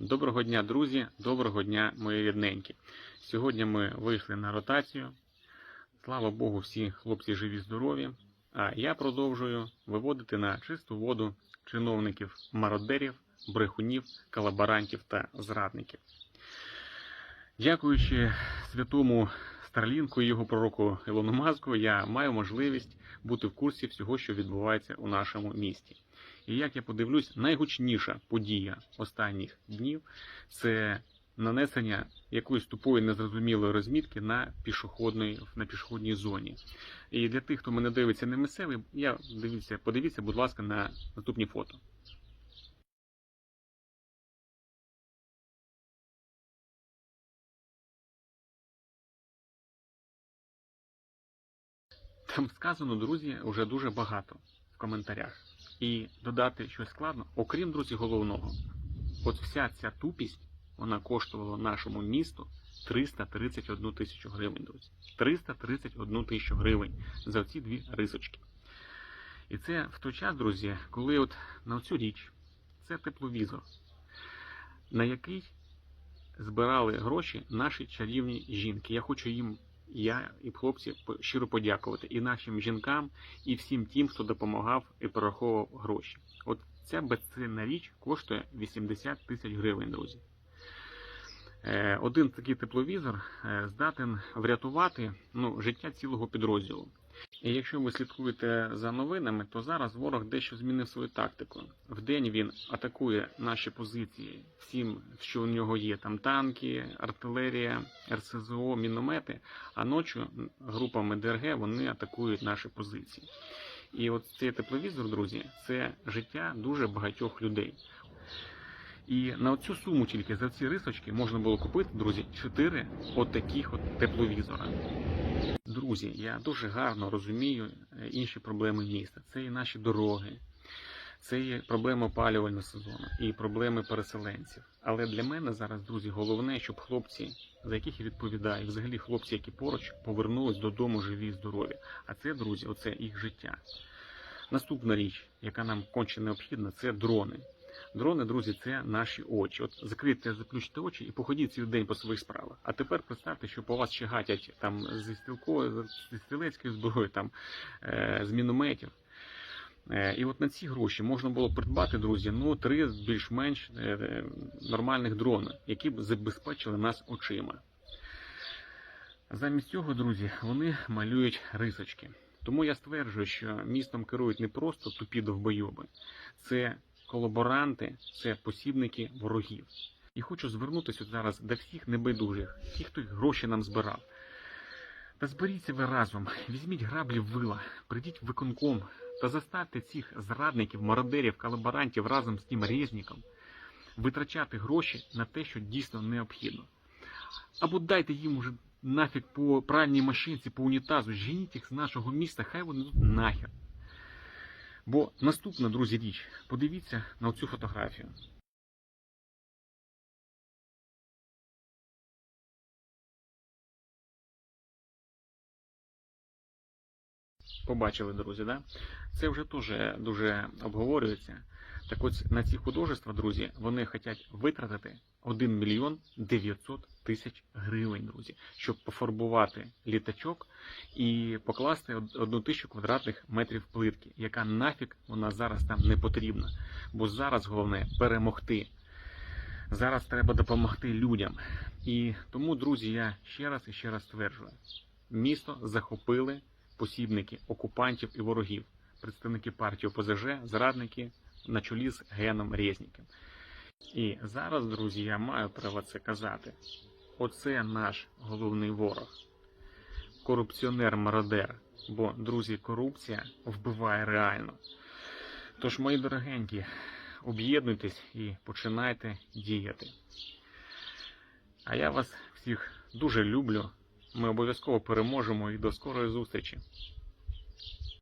Доброго дня, друзі! Доброго дня, мої рідненькі. Сьогодні ми вийшли на ротацію. Слава Богу, всі хлопці живі, здорові. А я продовжую виводити на чисту воду чиновників, мародерів, брехунів, колаборантів та зрадників. Дякуючи святому Старлінку і його пророку Ілону Маску, я маю можливість бути в курсі всього, що відбувається у нашому місті. І як я подивлюсь, найгучніша подія останніх днів це нанесення якоїсь тупої незрозумілої розмітки на пішохідній, на пішохідній зоні. І для тих, хто мене дивиться не місцевий, я дивіться, подивіться, будь ласка, на наступні фото. Там сказано, друзі, вже дуже багато в коментарях. І додати щось складно, окрім друзі, головного. От вся ця тупість, вона коштувала нашому місту 331 тисячу гривень, друзі. 331 тисячу гривень за ці дві рисочки. І це в той час, друзі, коли от на цю річ це тепловізор, на який збирали гроші наші чарівні жінки. Я хочу їм, я і хлопці, щиро подякувати і нашим жінкам, і всім тим, хто допомагав і пораховував гроші. От ця безцінна річ коштує 80 тисяч гривень, друзі. Е, Один такий тепловізор е, здатен врятувати ну, життя цілого підрозділу. І якщо ви слідкуєте за новинами, то зараз ворог дещо змінив свою тактику. Вдень він атакує наші позиції всім, що у нього є. Там танки, артилерія, РСЗО, міномети. А ночі групами ДРГ вони атакують наші позиції. І от цей тепловізор, друзі, це життя дуже багатьох людей. І на цю суму тільки за ці рисочки можна було купити, друзі, 4 от таких от тепловізора. Друзі, я дуже гарно розумію е, інші проблеми міста. Це і наші дороги, це і проблеми опалювального сезону, і проблеми переселенців. Але для мене зараз, друзі, головне, щоб хлопці, за яких я відповідаю, взагалі хлопці, які поруч, повернулись додому живі і здорові. А це, друзі, оце їх життя. Наступна річ, яка нам конче необхідна, це дрони. Дрони, друзі, це наші очі. От закрийте, заплющите очі і походіть цілий день по своїх справах. А тепер представте, що по вас ще гатять там зі стрілкою, зі стрілецької зброї, там е, з мінометів. Е, І от на ці гроші можна було придбати, друзі, ну три більш-менш е, нормальних дрони, які б забезпечили нас очима. Замість цього, друзі, вони малюють рисочки. Тому я стверджую, що містом керують не просто тупі довбойоби, це колаборанти, це посібники ворогів. І хочу звернутися зараз до всіх небайдужих, ті, хто гроші нам збирав. Та зберіться ви разом, візьміть граблі вила, прийдіть в виконком та заставте цих зрадників, мародерів, колаборантів разом з тим резніком витрачати гроші на те, що дійсно необхідно. Або дайте їм уже нафіг по пральній машинці, по унітазу, женіть їх з нашого міста, хай вони тут нахер. Бо наступна, друзі, річ, подивіться на цю фотографію. Побачили, друзі, да? Це вже теж дуже обговорюється. Так от на ці художества, друзі, вони хочуть витратити 1 мільйон 900 тисяч гривень, друзі, щоб пофарбувати літачок і покласти од- одну тисячу квадратних метрів плитки, яка нафіг вона зараз там не потрібна. Бо зараз головне перемогти. Зараз треба допомогти людям. І тому, друзі, я ще раз і ще раз стверджую: місто захопили посібники окупантів і ворогів, представники партії ОПЗЖ, зрадники на чолі з Геном Резніком. І зараз, друзі, я маю право це казати. Оце наш головний ворог. Корупціонер-мародер. Бо, друзі, корупція вбиває реально. Тож, мої дорогенькі, об'єднуйтесь і починайте діяти. А я вас всіх дуже люблю. Ми обов'язково переможемо і до скорої зустрічі.